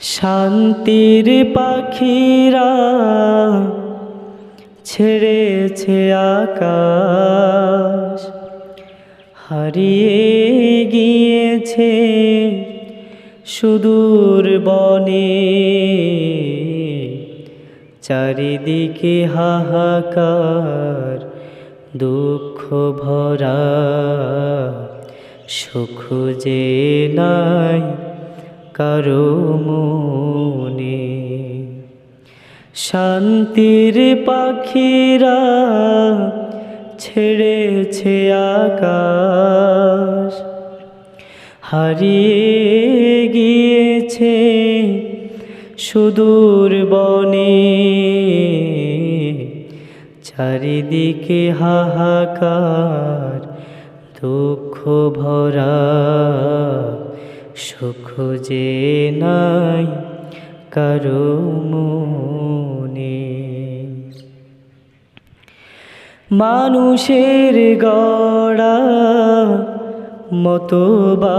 শান্তির পাখিরা ছেড়েছে আকাশ, হারিয়ে গিয়েছে সুদূর বনে। চারিদিকে হাহাকার, দুঃখ ভরা, সুখ যে নাই কারও মনে। শান্তির পাখিরা ছেড়েছে আকাশ। হারিয়ে গিয়েছে সুদূর বনে। চারিদিকে হাহাকার দুঃখ ভরা। সুখ যে নাই কারও মনে। মানুষের গড়া মতবাদাজ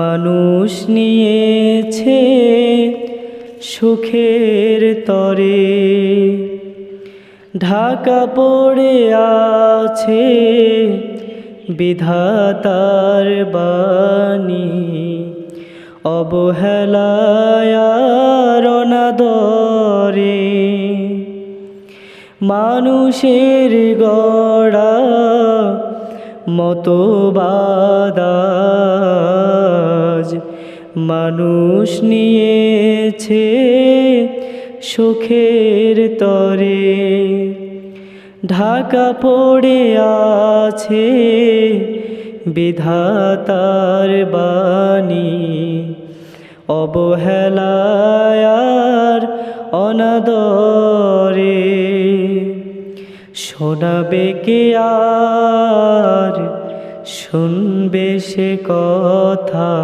মানুষ নিয়েছে সুখের তরে। ঢাকা পড়ে আছে বিধাতার বাণী। অবহেলায়ার অনাদরে মানুষের গড়া মতবাদাজ। মানুষ নিয়েছে সুখের তরে। ঢাকা পড়ে আছে বিধাতার বাণী। অবহেলায়ার অনাদরে শোনাবে কে আর? শুনবে সে কথা।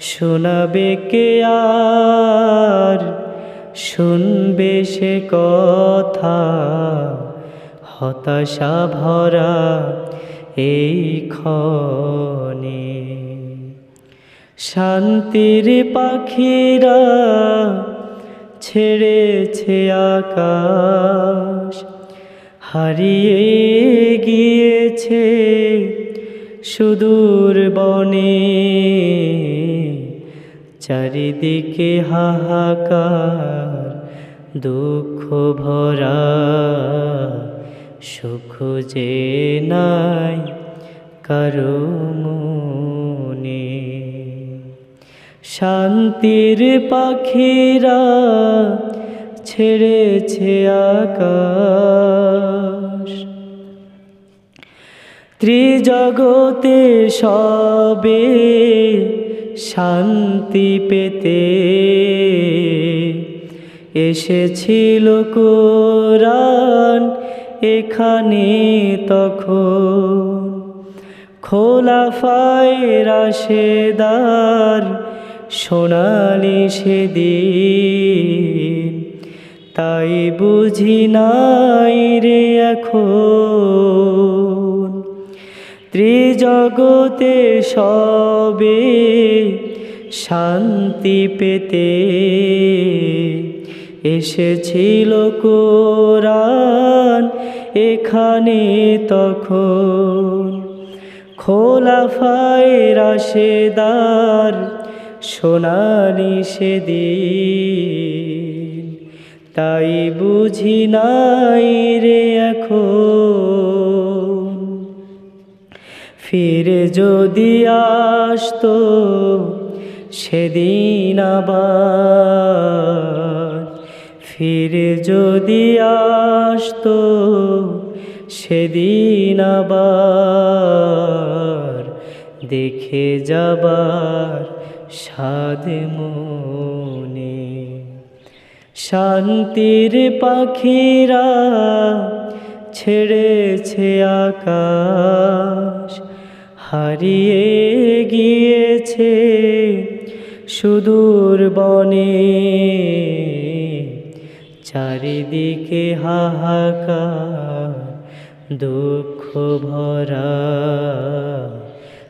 শোনাবে কে আর? শুনবে সে কথা। হতাশা ভরা এই ক্ষণে। শান্তির পাখিরা ছেড়েছে আকাশ। হারিয়ে গিয়েছে সুদূর বনে। চারিদিকে হাহাকার, দুঃখ ভরা, সুখ যে নাই কারও মনে। শান্তির পাখিরা ছেড়েছে আকাশ। ত্রিজগতে সবে শান্তি পেতে। এসেছিল কোরআন এখানে তখন। খোলা ফায়রা সেদার সোনালি সেদিন। তাই বুঝি নাই রে এখন। ত্রিজগতে সবে শান্তি পেতে। এসেছিল কোরআন এখানে তখন। খোলা ফায়রা সেদার সোনালি সেদিন। তাই বুঝি নাই রে এখন। ফিরে যদি আসতো সেদিন আবার। ফিরে যদি আসতো সেদিন আবার। দেখে যাবার সাদ মনে। শান্তির পাখিরা ছেড়েছে আকাশ। হারিয়ে গিয়েছে সুদূর বনে। চারিদিকে হাহাকার, দুঃখ ভরা,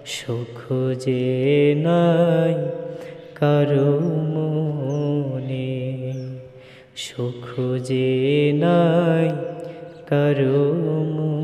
সুখ যে নাই কারও মনে। সুখ যে নাই কারও মনে।